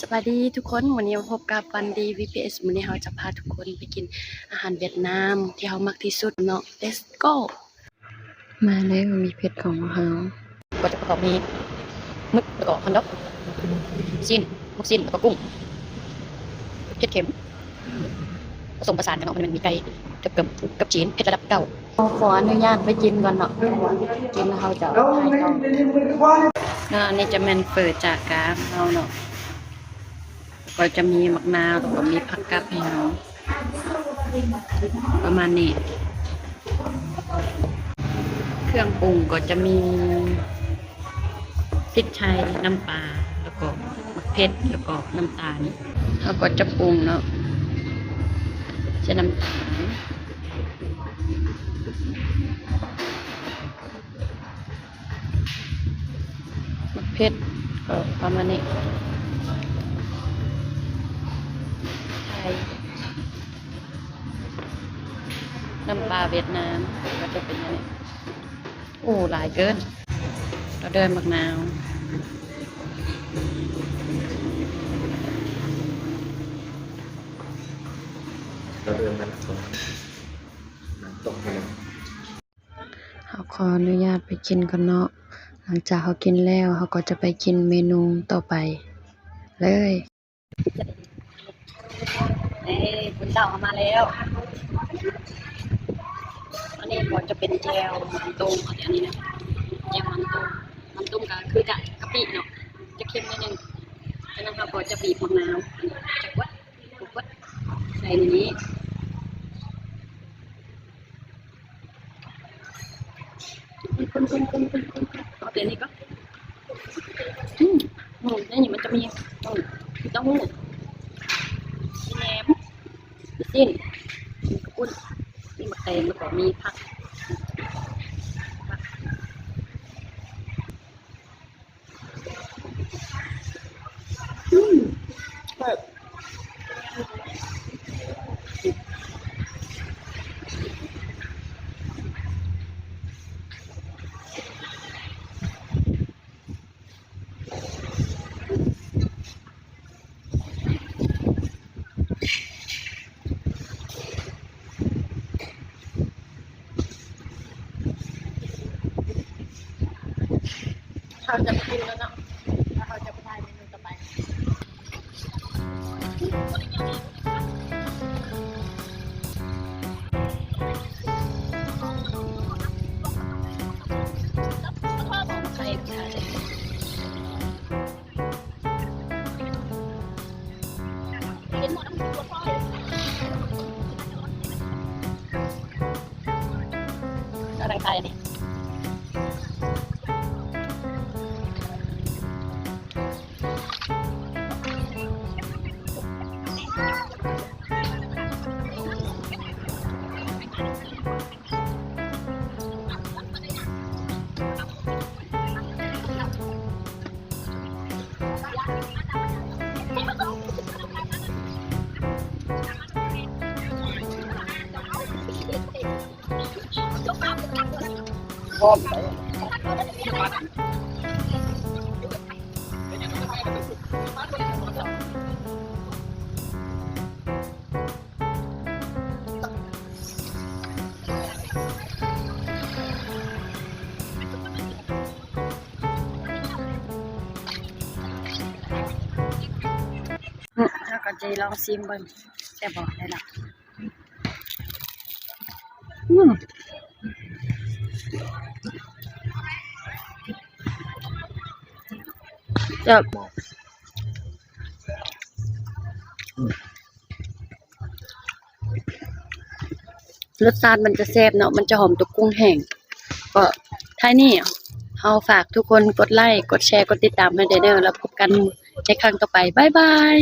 สวัสดีทุกคนวันนี้มาพบกับวันดี VPS วันนี้เราจะพาทุกคนไปกินอาหารเวียดนามที่เรามักที่สุดเนาะ Let's go มาแล้วมีเพชรของเราก็จะประกอบมีมึกแล้วก็ฮอนดอกชิ้นลูกชิ้นแล้วก็กุ้งเผ็ดเค็มผสมผสานกันเนาะมันมีไก่กับกับกับจีนเผ็ดระดับเก่าขออนุญาตไปกินก่อนเนาะกินแล้วเราจะถ่ายต่อเนาะอันนี้จะแมนเปิดจากกลางเราเนาะ ก็จะมีมะนาวแล้วก็มีผักกับให้เราประมาณนี้ เครื่องปรุงก็จะมีพริกไทยน้ำปลาแล้วก็มะเผ็ดแล้วก็น้ำตาลแล้วก็จะปรุงเนาะจะน้ำตาลมะเผ็ดก็ประมาณนี้ น้ำปลาเวียดนามก็จะเป็นอย่างนี้โอ้หลายเกิน เราเดินมะนาวเราเดินมาตรงตรงไปเลยเขาขออนุญาตไปกินกันเนาะหลังจากเขากินแล้วเขาก็จะไปกินเมนูต่อไป เลย เอ้คุณเจ้ามาแล้ว อันนี้ก็จะเป็นแจวมันตุ้มอันนี้นะแจวมันตุ้มมันตุ้มก็คือจะกะปิเนาะ จะเค็มนิดนึงแล้วนะคะก็จะบีบมะนาวจะวัดวัดใส่ในนี้คนคนคนคนคนเอาเดี๋ยวนี้ก็อืมอืมนี่มันจะมีอืมต้าหู้มีแหนม จิ้นมีกุ้นมีมะเตงแล้วก็มีผัก เขาจะกินแล้วเนาะแล้วเขาจะไปทายเมนูต่อไปใช่ค่ะอะไรใครนี่ อืมแล้วก็จะลองซิมเบิ่งแต่บอกได้ละอืม จะรสชาติมันจะแซ่บเนาะ มันจะหอมตัวกุ้งแห้ง ก็ท้ายนี้เอาฝากทุกคนกดไลค์ กดแชร์ กดติดตามให้เดนเดอร์แล้วพบกันในครั้งต่อไป บ๊ายบาย